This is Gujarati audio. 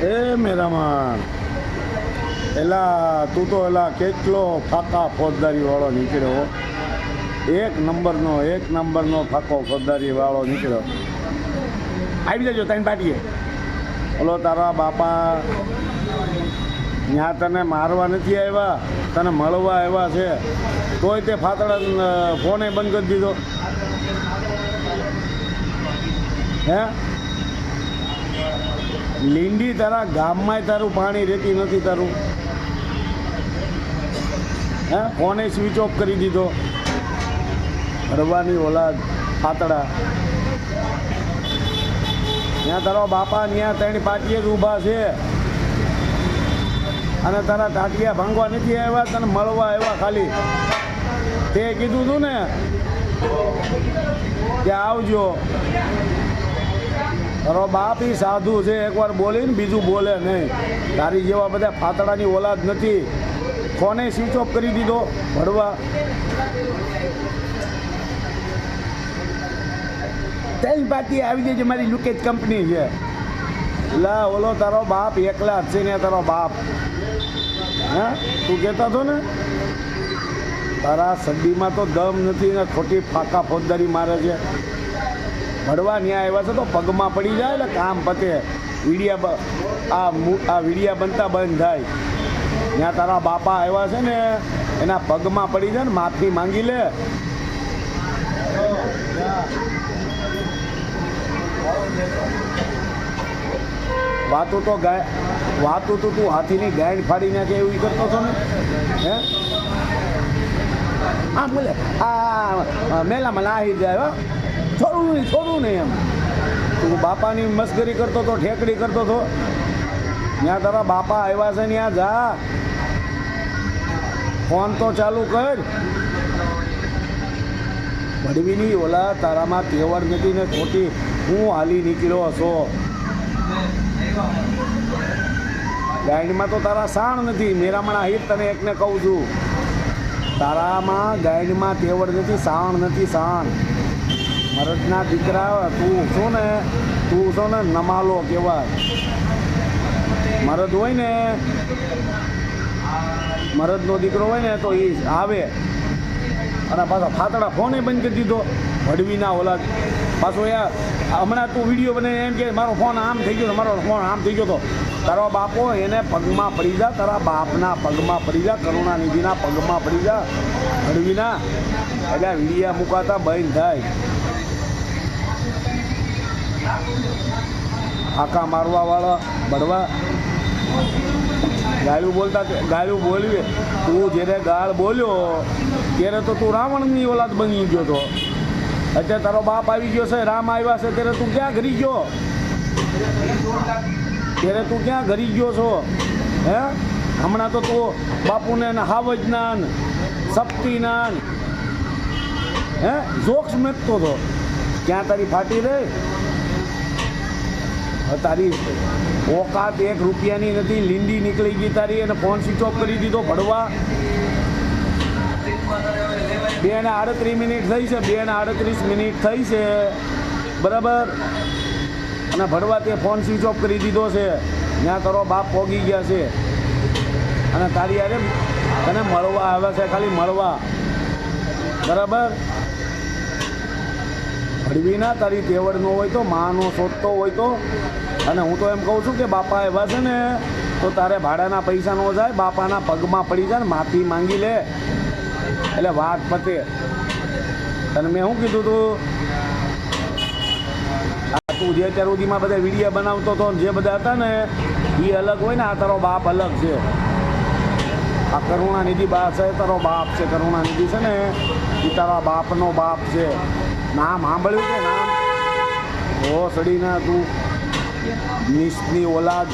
એ મેરામાં એલા, તું તો એલા કેટલો ફાકા ફોજદારી વાળો નીકળ્યો. એક નંબરનો એક નંબરનો ફાકો ફોજદારી વાળો નીકળ્યો. આવી જજો તારી પાટીએ. ઓલો તારા બાપા ત્યાં તને મારવા નથી આવ્યા, તને મળવા આવ્યા છે. તોય તે ફાતડા ફોને બંધ કરી દીધો. હે? લીંડી તારા ગામમાંય તારું પાણી રહેતી નથી તારું. હે? ફોને સ્વિચ ઓફ કરી દીધો? રવાની ઓલાદ પાતળા ત્યાં તારો બાપા ત્યાં ત્રણ પાટીએ જ ઊભા છે. અને તારા ટાટિયા ભાંગવા નથી આવ્યા, તને મળવા આવ્યા ખાલી. તે કીધું તું ને? કે આવજો. તારો બાપ એ સાધુ છે એકવાર બોલીને બીજું બોલે નહીં. તારી જેવા બધા ફાતડાની ઓલાદ નથી. ફોને સ્વિચ ઓફ કરી દીધો? ભરવા ત્રણ પાર્ટી આવી જાય છે, મારી લુકેજ કંપની છે. લા, ઓલો તારો બાપ એકલા છે ને તારો બાપ. હા? તું કહેતા હતો ને, તારા સદીમાં તો દમ નથી ને, ખોટી ફાકા ફોજદારી મારે છે. ભરવા ન્યાય આવ્યા છે તો પગમાં પડી જાય એટલે કામ પતે. વીડિયા આ આ વીડિયા બનતા બંધ થાય. ત્યાં તારા બાપા આવ્યા છે ને, એના પગમાં પડી જાય ને, માફી માંગી લે. વાતો તો ગાય વાતો તો તું હાથીની ગાંઠ ફાડી નાખે એવું કરતો છો ને? હે? આ બોલે, આ મેલામાં નાહી જાય હો. નહીં થોડું ને એમ. તું બાપાની મસ્કરી કરતો તો, ઠેકડી કરતો તો. ત્યાં તારા બાપા આવ્યા છે ત્યાં જા. ફોન તો ચાલુ કર. ભડવીની ઓલા તારામાં તેવડ નથી ને ખોટી. હું હાલી નીકળ્યો હશો. ગાઈડમાં તો તારા સાણ નથી. મેરામણા હિત તને એકને કહું છું. તારામાં ગાઈડમાં તેવડ નથી, સાણ નથી, સાણ. મરદના દીકરા, તું શું ને, તું શું ને નમાલો કહેવાય. મરદ હોય ને, મરદનો દીકરો હોય ને તો એ આવે. અને પાછા ફાતડા ફોને બંધ કરી દીધો. ભડવીના ઓલા પાછો યાર, હમણાં તું વીડિયો બને એમ કે મારો ફોન આમ થઈ ગયો મારો ફોન આમ થઈ ગયો તો. તારો બાપો એને પગમાં પડી જા, તારા બાપના પગમાં પડી જા, કરુણાનિધિના પગમાં પડી જા ભડવીના એટલે વિડીયા મુકાતા બંધ થાય. આકા મારવા વાળા બળવા. ગાયું બોલતા ગાયું બોલવી તું જ્યારે ગાળ બોલ્યો ત્યારે તો તું રાવણની ઓલાદ બની ગયો હતો અત્યારે તારો બાપ આવી ગયો છે, રામ આવ્યા છે, ત્યારે તું ક્યાં ઘરી ગયો? ત્યારે તું ક્યાં ઘરી ગયો છો? હે? હમણાં તો તું બાપુને ને સપ્તિનાન હે? જોક્સ મેકતો હતો ક્યાં તારી ફાટી રહી? તારી ઓકાત એક રૂપિયાની નથી, લીંડી નીકળી ગઈ તારી અને ફોન સ્વિચ ઓફ કરી દીધો ભડવા. બે ને આડત્રીસ મિનિટ થઈ છે બે ને આડત્રીસ મિનિટ થઈ છે. બરાબર? અને ભડવા તે ફોન સ્વિચ ઓફ કરી દીધો છે. ત્યાં તારો બાપ પોગી ગયા છે. અને તારી યારે તને મળવા આવે છે, ખાલી મળવા. બરાબર? ભડવીના તારી તેવડ ન હોય તો, માનો, શોધતો હોય તો. અને હું તો એમ કહું છું કે બાપા એવા છે ને, તો તારે ભાડાના પૈસા ન જાય, બાપાના પગમાં પડી જાય ને, માફી માંગી લે. એટલે વાત પતે. તને મેં શું કીધું તું? તું જે અત્યાર સુધીમાં બધા વીડિયો બનાવતો હતો જે બધા હતા ને, એ અલગ હોય ને, આ તારો બાપ અલગ છે. આ કરુણાનિધિ બા છે, તારો બાપ છે, કરુણાનિધિ છે ને, એ તારા બાપનો બાપ છે. નામ સાંભળ્યું કે નામ? ઓ સડીના તું. નિષ્ની ઓલાદ